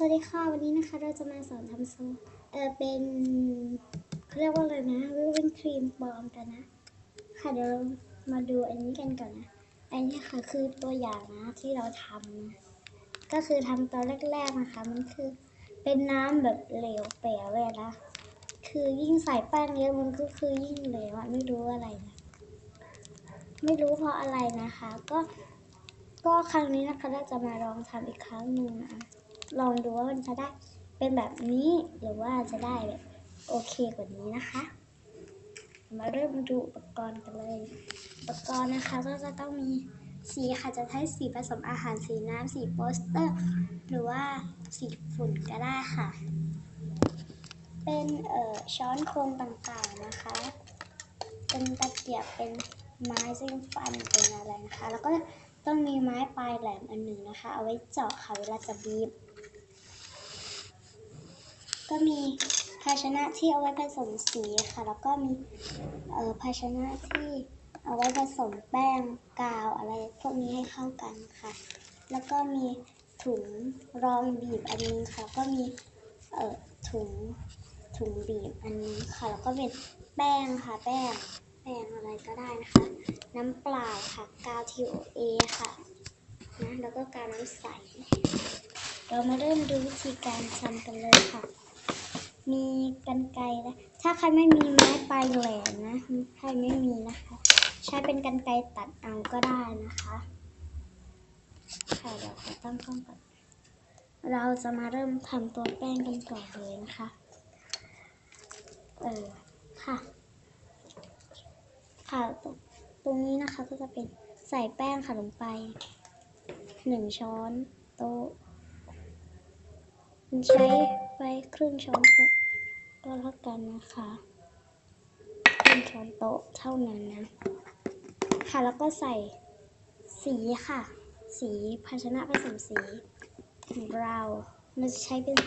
สวัสดีค่ะ วันนี้นะคะเราจะมาสอนทำโซเออเป็นเขาเรียกว่าอะไรนะวิปปิ้งครีมปลอมกันนะ ค่ะเดี๋ยวเรามาดูอันนี้กันก่อนนะ อันนี้ค่ะคือตัวอย่างนะที่เราทำนะก็คือทำตอนแรกๆนะคะ มันคือเป็นน้ำแบบเหลวเป๋เลยนะ คือยิ่งใส่แป้งเยอะมันก็คือยิ่งเหลวไม่รู้อะไรนะไม่รู้เพราะอะไรนะคะ ก็ก็ครั้งนี้นะคะเราจะมาลองทำอีกครั้งหนึ่งนะ ลองดูว่ามันจะได้เป็นแบบนี้หรือว่าจะได้แบบโอเคกว่านี้นะคะ มาเริ่มดูอุปกรณ์กันเลย อุปกรณ์นะคะก็จะต้องมีสีค่ะจะใช้สีผสมอาหารสีน้ำสีโปสเตอร์ หรือว่าสีฝุ่นก็ได้ค่ะ เป็นเอ่อช้อนโครงต่างๆนะคะ เป็นตะเกียบเป็นไม้จิ้มฟันเป็นอะไรนะคะ แล้วก็ต้องมีไม้ปลายแหลมอันหนึ่งนะคะ เอาไว้เจาะค่ะเวลาจะบีบ ก็มีภาชนะที่เอาไว้ผสมสีค่ะ แล้วก็มีเอ่อภาชนะที่เอาไว้ผสมแป้งกาวอะไรพวกนี้ให้เข้ากันค่ะ แล้วก็มีถุงรองบีบอันนึงค่ะ ก็มีเอ่อถุงถุงบีบอันนี้ค่ะ แล้วก็เป็นแป้งค่ะ แป้งแป้งอะไรก็ได้นะคะ น้ำเปล่าค่ะ กาว TOA ค่ะนะแล้วก็กาวน้ำใส เรามาเริ่มดูวิธีการทำกันเลยค่ะ มีกันไกรนะถ้าใครไม่มีไม้ปลายแหลมนะ ใครไม่มีนะคะ ใช้เป็นกันไกรตัดเอาก็ได้นะคะค่ะเดี๋ยวขอตั้งกล้องก่อนเราจะมาเริ่มทำตัวแป้งกันก่อนเลยนะคะ เออค่ะ ค่ะตรงตรงนี้นะคะก็จะเป็นใส่แป้งค่ะลงไปหนึ่งช้อนโต๊ะมันใช้ไปครึ่งช้อนโต๊ะ ก็แล้วกันนะคะครึ่งช้อนโต๊ะเท่านั้นนะ ค่ะแล้วก็ใส่สีค่ะ สีภาชนะผสมสีของเรามันจะใช้เป็น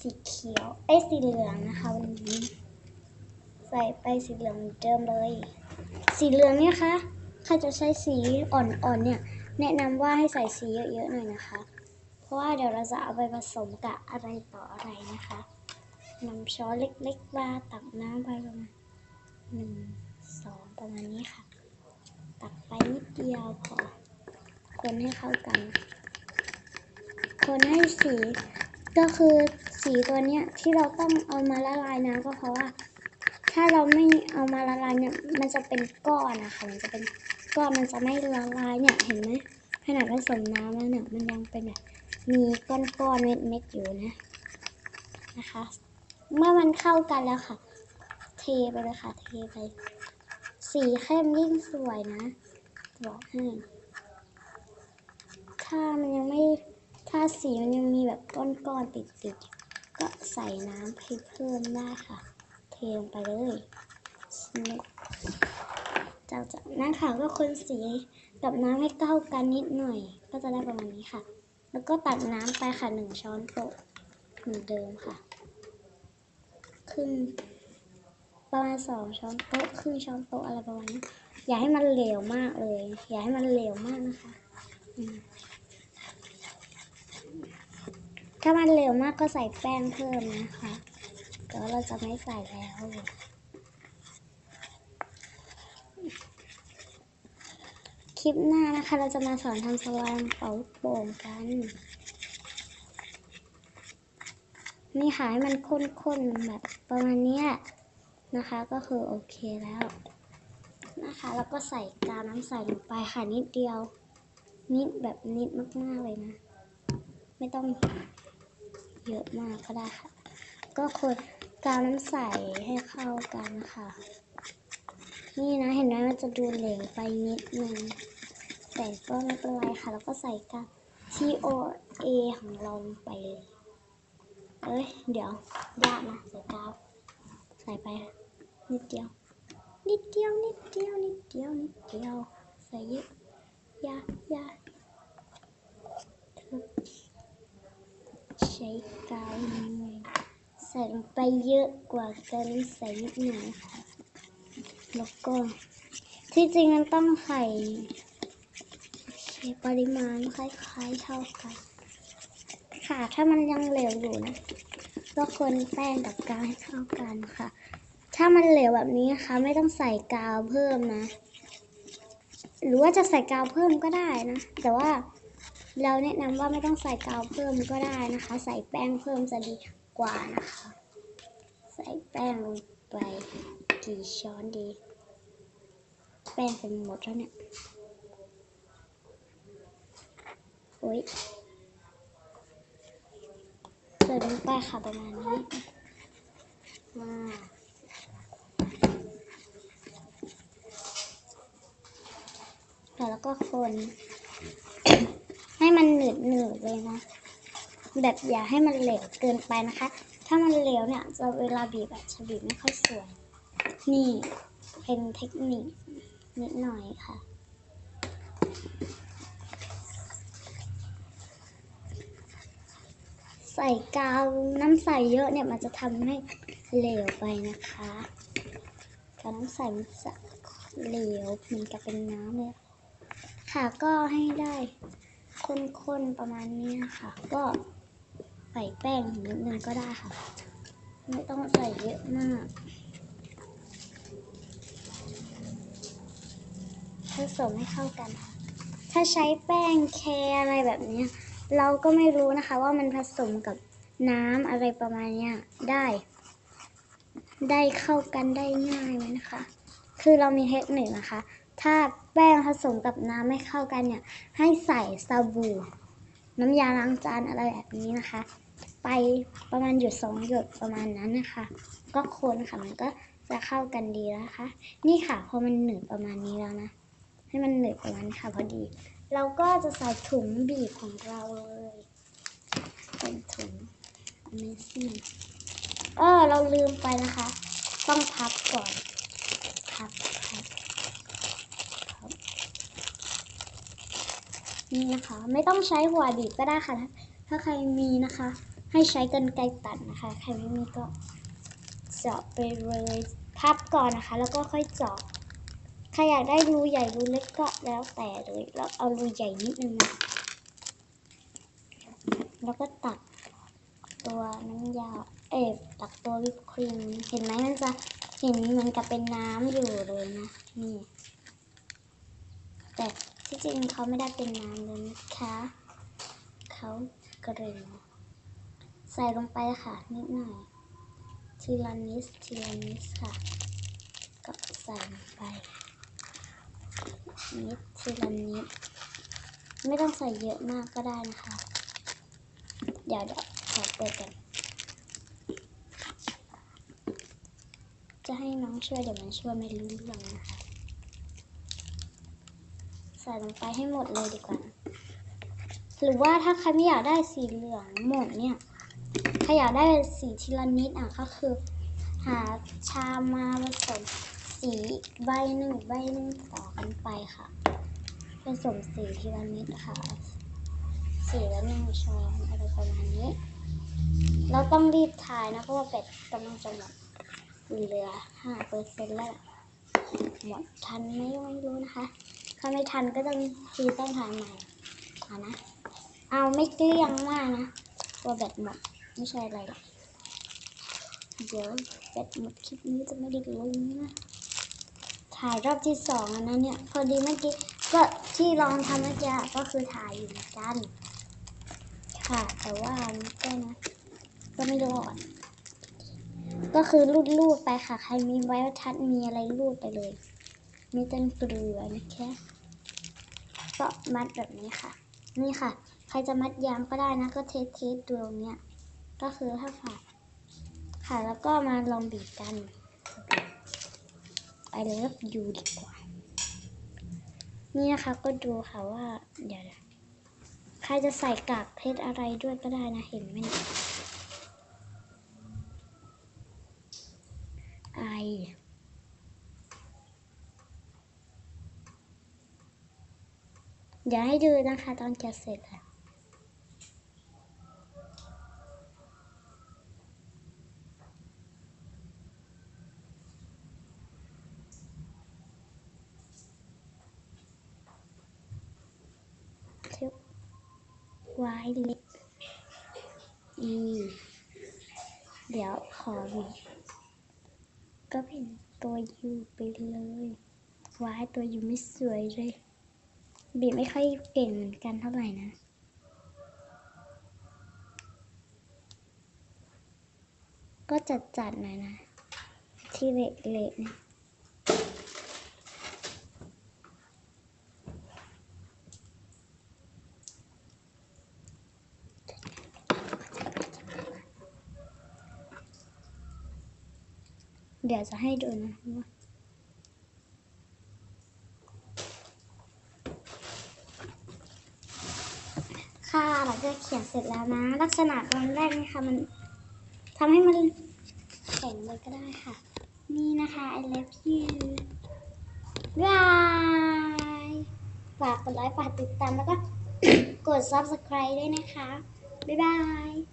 สีเขียว เอ้สีเหลืองนะคะวันนี้ ใส่ไปสีเหลืองเหมือนเดิมเลย สีเหลืองเนี่ยคะใครจะใช้สีอ่อนๆเนี่ย แนะนำว่าให้ใส่สีเยอะๆหน่อยนะคะ เพราะว่าเดี๋ยวเราจะเอาไปผสมกับอะไรต่ออะไรนะคะ นำช้อนเล็กๆมาตักน้ำไปประมาณหนึ่งสองประมาณนี้ค่ะ ตักไปนิดเดียวพอ คนให้เข้ากัน คนให้สีก็คือสีตัวเนี้ยที่เราต้องเอามาละลายน้ำก็เพราะว่า ถ้าเราไม่เอามาละลายเนี่ยมันจะเป็นก้อนนะคะมันจะเป็นก้อนมันจะไม่ละลายเนี่ยเห็นไหมขนาดผสมน้ำแล้วเนี่ยมันยังเป็นแบบมีก้อนๆเม็ดๆอยู่นะนะคะ เมื่อมันเข้ากันแล้วค่ะ เทไปเลยค่ะ เทไป สีเข้มยิ่งสวยนะ บอกให้ ถ้ามันยังไม่ ถ้าสีมันยังมีแบบก้อนๆติดๆ ก็ใส่น้ำเพิ่มได้ค่ะ เทลงไปเลยจากจากนั้นค่ะก็คนสีกับน้ำให้เข้ากันนิดหน่อย ก็จะได้ประมาณนี้ค่ะ แล้วก็ตักน้ำไปค่ะหนึ่งช้อนโต๊ะเหมือนเดิมค่ะ รึ่งประมาณสองช้อนโต๊ะครึ่งช้อนโต๊ะอะไรประมาณนี้อย่าให้มันเหลวมากเลย อย่าให้มันเหลวมากนะคะถ้ามันเหลวมากก็ใส่แป้งเพิ่มนะคะแต่ว่าเราจะไม่ใส่แล้วคลิปหน้านะคะ เราจะมาสอนทำสลามเป๋าโป่งกัน นี่ค่ะให้มันข้นๆแบบประมาณนี้นะคะ ก็คือโอเคแล้ว นะคะ แล้วก็ใส่กาวน้ำใสลงไปค่ะนิดเดียว นิดแบบนิดมากๆเลยนะ ไม่ต้องเยอะมากก็ได้ค่ะ ก็คนกาวน้ำใสให้เข้ากันค่ะนี่นะเห็นไหมมันจะดูเหลวไปนิดนึงแต่ก็ไม่เป็นไรค่ะ แล้วก็ใส่กาว T O A ของเราไปเลย เอ้ย เดี๋ยวยากนะใส่กาวใส่ไปนิดเดียว นิดเดียว นิดเดียว นิดเดียว นิดเดียว ใส่เยอะยาอยาใช้กาวหน่อยใส่ลงไปเยอะกว่ากันใส่นิดหน่อยค่ะ แล้วก็ ที่จริงมันต้องใส่ใช้ปริมาณคล้ายๆเท่ากัน ค่ะ ถ้ามันยังเหลวอยู่นะก็คนแป้งกับกาวให้เข้ากันค่ะ ถ้ามันเหลวแบบนี้นะคะไม่ต้องใส่กาวเพิ่มนะ หรือว่าจะใส่กาวเพิ่มก็ได้นะ แต่ว่าเราแนะนำว่าไม่ต้องใส่กาวเพิ่มก็ได้นะคะ ใส่แป้งเพิ่มจะดีกว่านะคะ ใส่แป้งลงไปกี่ช้อนดี แป้งเป็นหมดแล้วเนี่ยโอ๊ย ลงไปค่ะประมาณนี้อ่าแล้วก็คน ให้มันหนืดหนืดเลยนะ แบบอย่าให้มันเหลวเกินไปนะคะ ถ้ามันเหลวเนี่ยจะเวลาบีบอะจะบีบไม่ค่อยสวย นี่เป็นเทคนิคนิดหน่อยค่ะ ส่กาวน้ำใสเยอะเนี่ยมันจะทำให้เหลวไปนะคะกาวน้ำใสมันจะเหลวเหมือนกับเป็นน้ำเลยค่ะก็ให้ได้ข้นๆประมาณนี้นะคะ ก็ใส่แป้งนิดนึงก็ได้ค่ะ ไม่ต้องใส่เยอะมากผสมให้เข้ากัน ถ้าใช้แป้งแคอะไรแบบนี้ เราก็ไม่รู้นะคะว่ามันผสมกับน้ำอะไรประมาณเนี้ยได้ ได้เข้ากันได้ง่ายไหมนะคะ คือเรามีเทคนิคนะคะ ถ้าแป้งผสมกับน้ำไม่เข้ากันเนี่ย ให้ใส่สบู่ น้ำยาล้างจานอะไรแบบนี้นะคะ ไปประมาณหยดสองหยดประมาณนั้นนะคะ ก็คนค่ะมันก็จะเข้ากันดีแล้วนะคะ นี่ค่ะพอมันหนืดประมาณนี้แล้วนะ ให้มันหนืดประมาณนี้ค่ะพอดี เราก็จะใส่ถุงบีบของเราเลยเป็นถุง Amazing เออเราลืมไปนะคะ ต้องพับก่อนพับพับพับนี่นะคะ ไม่ต้องใช้หัวบีบก็ได้ค่ะ ถ้าถ้าใครมีนะคะ ให้ใช้กรรไกรตัดนะคะ ใครไม่มีก็เจาะไปเลยพับก่อนนะคะ แล้วก็ค่อยเจาะ ใครอยากได้รูใหญ่รูเล็กก็แล้วแต่เลยแล้วเอารูใหญ่นิดนึงนะแล้วก็ตักตัวน้ำยา เอ๊ตักตัววิปครีม เห็นไหมมันจะเห็นเหมือนกับเป็นน้ำอยู่เลยนะ นี่ แต่ที่จริงเขาไม่ได้เป็นน้ำเลยนะคะเขากระเงใส่ลงไปค่ะ นิดหน่อย ทีละนิดทีละนิดค่ะ ก็ใส่ลงไป นิดทีละนิด ไม่ต้องใส่เยอะมากก็ได้นะคะ เดี๋ยวเดี๋ยวขอเปิดกัน จะให้น้องช่วยเดี๋ยวมันช่วยไม่รู้เรื่องนะคะ ใส่ลงไปให้หมดเลยดีกว่า หรือว่าถ้าใครไม่อยากได้สีเหลืองหมดเนี่ยใครอยากได้สีทีละนิดอะก็คือ หาชามาผสม สีใบหนึ่งใบหนึ่งต่อกันไปค่ะผสมสีทีละนิดค่ะ สีละหนึ่งช้อนอะไรประมาณนี้ เราต้องรีบทายนะเพราะว่าเป็ดกำลังจะหมดเหลือห้าเปอร์เซ็นต์แล้วหมดทันไหมไม่รู้นะคะ ถ้าไม่ทันก็ต้องคือต้องทานใหม่นะ เอาไม่เกลี้ยงมากนะตัวแบตหมดไม่ใช่อะไรหรอกเดี๋ยวแบตหมดคลิปนี้จะไม่ได้ลงนะ ถ่ายรอบที่สองอันนั้นเนี่ย พอดีเมื่อกี้ก็ที่ลองทำเมื่อกี้ก็คือถ่ายอยู่เหมือนกัน ค่ะ แต่ว่ามันก็นะ ก็ไม่รอดก็คือรูดๆไปค่ะ ใครมีไว้ทัดมีอะไรรูดไปเลย มีต้นเกลือนะคะก็มัดแบบนี้ค่ะ นี่ค่ะ ใครจะมัดยางก็ได้นะ ก็เทสเทสตรงเนี้ยก็คือถ้าฝาดค่ะแล้วก็มาลองบีบกัน ไปเลิฟยูดีกว่า นี่นะคะก็ดูค่ะว่า เดี๋ยวใครจะใส่กากเพชรอะไรด้วยก็ได้นะเห็นไหมเนี่เดี๋ยวให้ดูนะคะตอนจะเสร็จอะ เล็กอีเดี๋ยวขอบีก็เป็นตัวยูไปเลยว้ายตัวยูไม่สวยเลยบีไม่ค่อยเก่งเหมือนกันเท่าไหร่นะก็จัดจัดๆหน่อยนะ ที่เละๆนะ เดี๋ยวจะให้ดูนะว่าค่ะเราก็เขียนเสร็จแล้วนะ ลักษณะตอนแรกนะคะมันทำให้มันแข็งเลยก็ได้ค่ะ นี่นะคะ I love you บายฝากกดไลค์ฝากติดตามแล้วก็กด subscribe ด้วยนะคะ บ๊ายบาย